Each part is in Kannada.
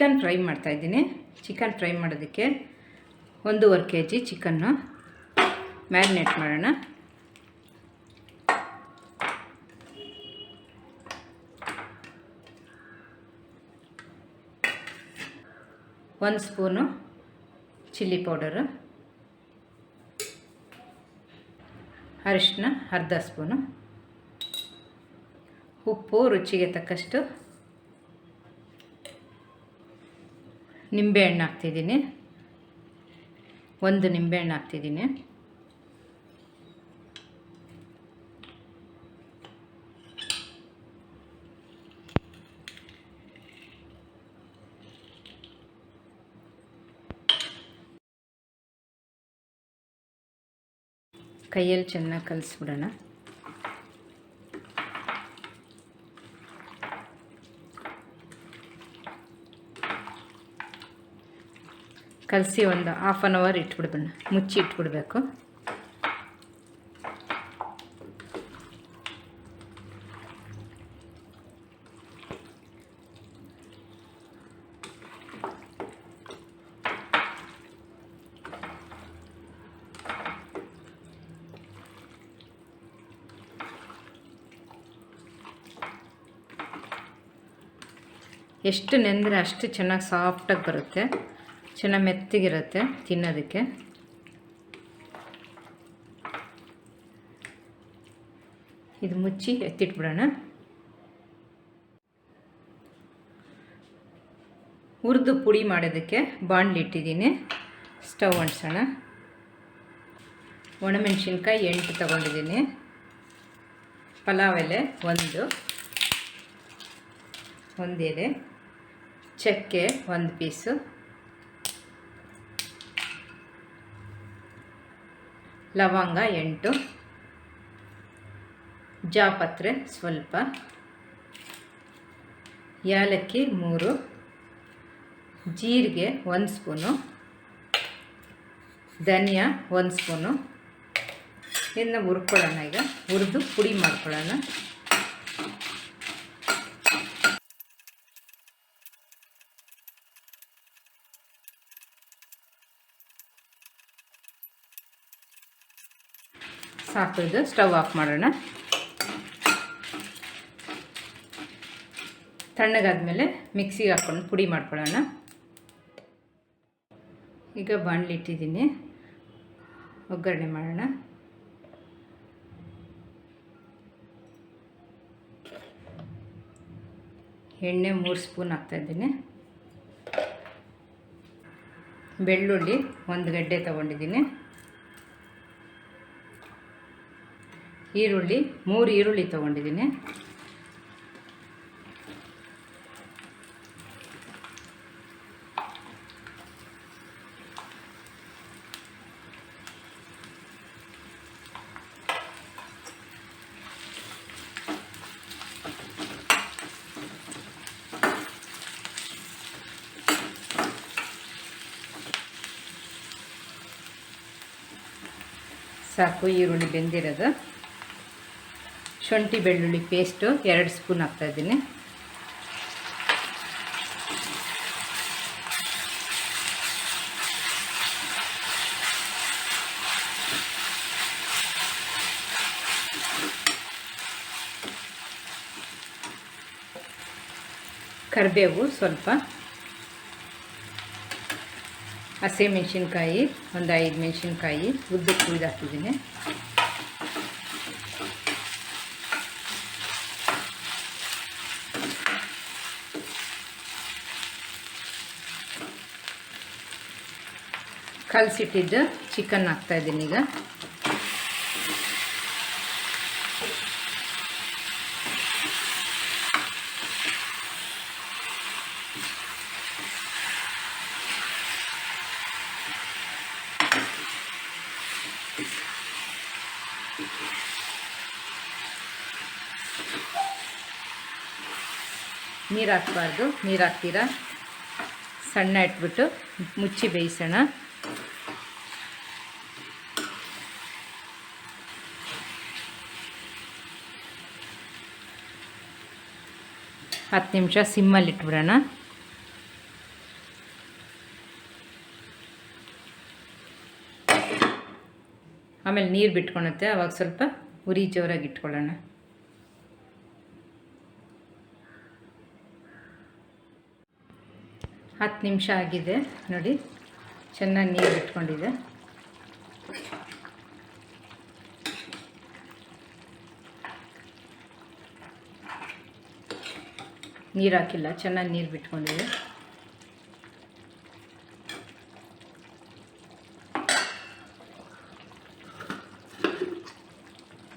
ಚಿಕನ್ ಫ್ರೈ ಮಾಡ್ತಾಯಿದ್ದೀನಿ ಚಿಕನ್ ಫ್ರೈ ಮಾಡೋದಕ್ಕೆ ಒಂದೂವರೆ ಕೆ ಜಿ ಚಿಕನ್ನು ಮ್ಯಾರಿನೇಟ್ ಮಾಡೋಣ. ಒಂದು ಸ್ಪೂನು ಚಿಲ್ಲಿ ಪೌಡರು. ಅರಿಶಿನ ಅರ್ಧ ಸ್ಪೂನು. ಉಪ್ಪು ರುಚಿಗೆ ತಕ್ಕಷ್ಟು ನಿಂಬೆಹಣ್ಣು ಹಾಕ್ತಿದ್ದೀನಿ. ಒಂದು ನಿಂಬೆಹಣ್ಣು ಹಾಕ್ತಿದ್ದೀನಿ. ಕೈಯಲ್ಲಿ ಚೆನ್ನಾಗಿ ಕಲಿಸ್ಬಿಡೋಣ. ಕಲಸಿ ಒಂದು ಹಾಫ್ ಆನ್ ಅವರ್ ಇಟ್ಬಿಡ್ಬೇಡ ಮುಚ್ಚಿ ಇಟ್ಬಿಡಬೇಕು. ಎಷ್ಟು ನೆಂದರೆ ಅಷ್ಟು ಚೆನ್ನಾಗಿ ಸಾಫ್ಟಾಗಿ ಬರುತ್ತೆ. ಚೆನ್ನಾಗಿ ಮೆತ್ತಗಿರುತ್ತೆ ತಿನ್ನೋದಕ್ಕೆ. ಇದು ಮುಚ್ಚಿ ಎತ್ತಿಟ್ಬಿಡೋಣ. ಹುರಿದು ಪುಡಿ ಮಾಡೋದಕ್ಕೆ ಬಾಣಲಿಟ್ಟಿದ್ದೀನಿ ಸ್ಟವ್ ಅಂಟಿಸೋಣ. ಒಣಮೆಣ್ಸಿನ್ಕಾಯಿ ಎಂಟು ತಗೊಂಡಿದ್ದೀನಿ. ಪಲಾವ್ ಎಲೆ ಒಂದು. ಒಂದೆಲೆ. ಚಕ್ಕೆ ಒಂದು ಪೀಸು. ಲವಂಗ ಎಂಟು, ಜಾಪತ್ರೆ ಸ್ವಲ್ಪ, ಏಲಕ್ಕಿ ಮೂರು, ಜೀರಿಗೆ ಒಂದು ಸ್ಪೂನು, ಧನಿಯಾ ಒಂದು ಸ್ಪೂನು. ಇನ್ನು ಹುರ್ಕೊಳ್ಳೋಣ ಈಗ. ಹುರಿದು ಪುಡಿ ಮಾಡ್ಕೊಳ್ಳೋಣ. ಸಾಕು ಇದು ಸ್ಟವ್ ಆಫ್ ಮಾಡೋಣ. ತಣ್ಣಗಾದ್ಮೇಲೆ ಮಿಕ್ಸಿಗೆ ಹಾಕ್ಕೊಂಡು ಪುಡಿ ಮಾಡ್ಕೊಳ್ಳೋಣ. ಈಗ ಬಾಣಲಿ ಇಟ್ಟಿದ್ದೀನಿ ಒಗ್ಗರಣೆ ಮಾಡೋಣ. ಎಣ್ಣೆ ಮೂರು ಸ್ಪೂನ್ ಹಾಕ್ತಾಯಿದ್ದೀನಿ ಬೆಳ್ಳುಳ್ಳಿ ಒಂದು ಗಡ್ಡೆ ತೊಗೊಂಡಿದ್ದೀನಿ. ಈರುಳ್ಳಿ ಮೂರು ಈರುಳ್ಳಿ ತೊಗೊಂಡಿದ್ದೀನಿ. ಸಾಕು ಈರುಳ್ಳಿ ಬೆಂದಿರೋದು. ಶುಂಠಿ ಬೆಳ್ಳುಳ್ಳಿ ಪೇಸ್ಟು ಎರಡು ಸ್ಪೂನ್ ಹಾಕ್ತಾಯಿದ್ದೀನಿ ಕರಿಬೇವು ಸ್ವಲ್ಪ. ಹಸಿಮೆಣ್ಸಿನ್ಕಾಯಿ ಒಂದು ಐದು ಮೆಣಸಿನ್ಕಾಯಿ ಉದ್ದಕ್ಕೆ ಕುಯ್ದು ಕಲಸಿಟ್ಟಿದ್ದು ಚಿಕನ್ ಹಾಕ್ತಾಯಿದ್ದೀನಿ ಈಗ. ನೀರು ಹಾಕ್ಬಾರ್ದು ನೀರು ಹಾಕ್ತೀರಾ? ಸಣ್ಣ ಇಟ್ಬಿಟ್ಟು ಮುಚ್ಚಿ ಬೇಯಿಸೋಣ. ಹತ್ತು ನಿಮಿಷ ಸಿಮ್ಮಲ್ಲಿ ಇಟ್ಬಿಡೋಣ. ಆಮೇಲೆ ನೀರು ಬಿಟ್ಕೊಳತ್ತೆ ಅವಾಗ ಸ್ವಲ್ಪ ಉರಿ ಜೋರಾಗಿ ಇಟ್ಕೊಳ್ಳೋಣ. ಹತ್ತು ನಿಮಿಷ ಆಗಿದೆ, ನೋಡಿ, ಚೆನ್ನಾಗಿ ನೀರು ಬಿಟ್ಕೊಂಡಿದೆ. ನೀರು ಹಾಕಿಲ್ಲ ಚೆನ್ನಾಗಿ ನೀರು ಬಿಟ್ಕೊಂಡಿದೆ.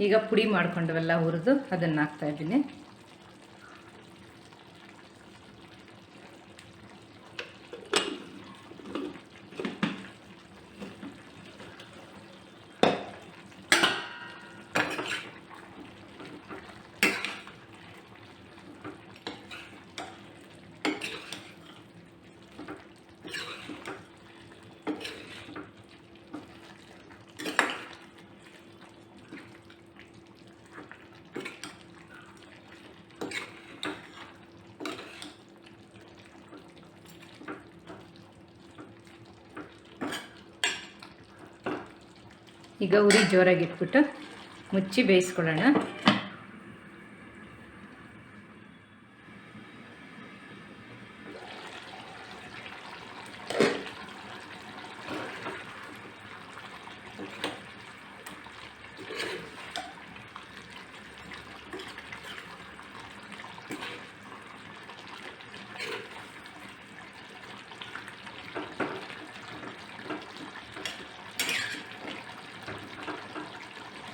ಈಗ ಪುಡಿ ಮಾಡ್ಕೊಂಡವೆಲ್ಲ ಹುರಿದು ಅದನ್ನು ಹಾಕ್ತಾ ಈಗ ಉರಿ ಜೋರಾಗಿ ಇಟ್ಬಿಟ್ಟು ಮುಚ್ಚಿ ಬೇಯಿಸ್ಕೊಳ್ಳೋಣ.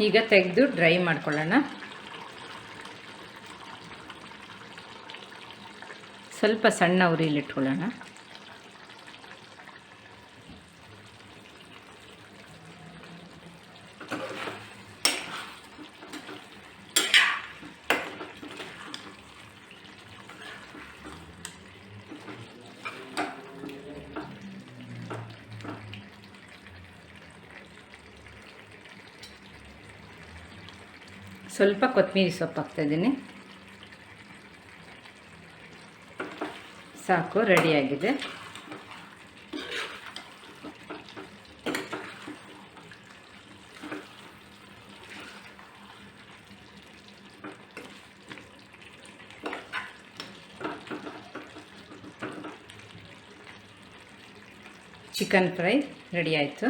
ಈಗ ತೆಗೆದು ಡ್ರೈ ಮಾಡ್ಕೊಳ್ಳೋಣ. ಸ್ವಲ್ಪ ಸಣ್ಣ ಉರಿಲಿ ಸ್ವಲ್ಪ ಕೊತ್ತಂಬರಿ ಸೊಪ್ಪು ಹಾಕ್ತಾಯಿದ್ದೀನಿ. ಸಾಕು ರೆಡಿಯಾಗಿದೆ ಚಿಕನ್ ಫ್ರೈ ರೆಡಿ ಆಯಿತು.